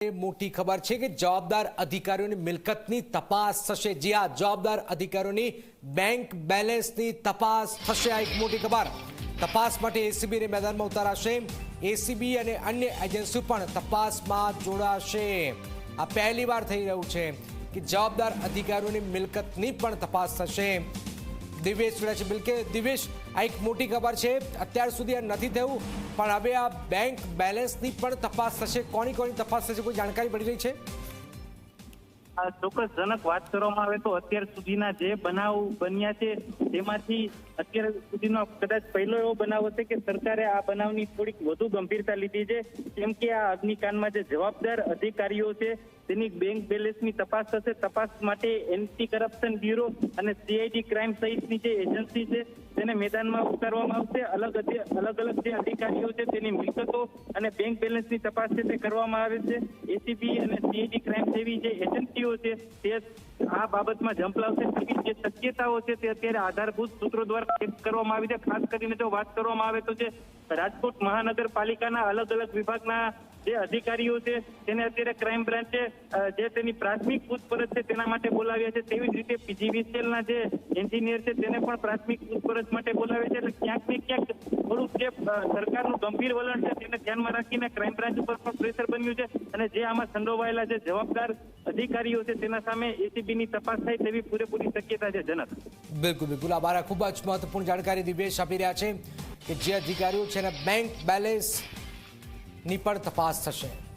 મોટી ખબર છે કે જવાબદાર અધિકારીઓની મિલકતની તપાસ થશે. જી હા, જવાબદાર અધિકારીઓની બેંક બેલેન્સની તપાસ થશે. આ એક મોટી ખબર. તપાસ માટે એસીબીને મેદાનમાં ઉતારાશે. એસીબી અને અન્ય એજન્સીઓ પણ તપાસમાં જોડાશે. આ પહેલી વાર થઈ રહ્યું છે કે જવાબદાર અધિકારીઓની મિલકતની પણ તપાસ થશે. દિવેશ જોડે છે. બિલકે દિવેશ આ એક મોટી ખબર છે. અત્યાર સુધી આ નથી થયું, પણ હવે આ બેંક બેલેન્સની પણ તપાસ થશે. કોની કોની તપાસ થશે, કોઈ જાણકારી મળી રહી છે? ચોક્કસજનક વાત કરવામાં આવે તો અત્યાર સુધીના જે બનાવ બન્યા છે, તેમાંથી અત્યાર સુધીનો કદાચ પહેલો એવો બનાવ હશે કે સરકારે આ બનાવની થોડીક વધુ ગંભીરતા લીધી છે. કેમ કે આ અગ્નિકાંડમાં જે જવાબદાર અધિકારીઓ છે, તેની બેંક બેલેન્સની તપાસ થશે. તપાસ માટે એન્ટી કરપ્શન બ્યુરો અને સીઆઈડી ક્રાઇમ સહિતની જે એજન્સી છે, તેને મેદાનમાં ઉતારવામાં આવશે. અલગ અલગ અલગ જે અધિકારીઓ છે, તેની મિલકતો અને બેંક બેલેન્સની તપાસ છે, તે કરવામાં આવે છે. એસીબી અને સીઆઈડી ક્રાઇમ જેવી જે એજન્સીઓ છે, તે આ બાબતમાં ઝંપલાવશે તેવી જે શક્યતાઓ છે, તે અત્યારે આધારભૂત સૂત્રો દ્વારા વ્યક્ત કરવામાં આવી છે. ખાસ કરીને જો વાત કરવામાં આવે તો જે રાજકોટ મહાનગરપાલિકાના અલગ અલગ વિભાગના જે અધિકારીઓ છે, તેને અત્યારે ક્રાઇમ બ્રાન્ચે જે તેની પ્રાથમિક પૂછપરછ છે, તેના માટે બોલાવ્યા છે. તેવી જ રીતે પીજીવીસીએલના જે એન્જિનિયર છે, તેને પણ પ્રાથમિક પૂછપરછ માટે બોલાવ્યા છે. એટલે ક્યાંક ને ક્યાંક થોડુંક જે સરકારનું ગંભીર વલણ છે, તેને ધ્યાનમાં રાખીને ક્રાઇમ બ્રાન્ચ ઉપર પણ પ્રેશર બન્યું છે. અને જે આમાં સંડોવાયેલા જે જવાબદાર અધિકારીઓ છે, તેના સામે એસીબીની તપાસ થાય તેવી પૂરેપૂરી શક્યતા છે જનક બિલકુલ બિલકુલ. આ ખૂબ જ મહત્વપૂર્ણ જાણકારી દિવેશ આપી રહ્યા છે કે જે અધિકારીઓ છે બેંક બેલેન્સની પણ તપાસ થશે.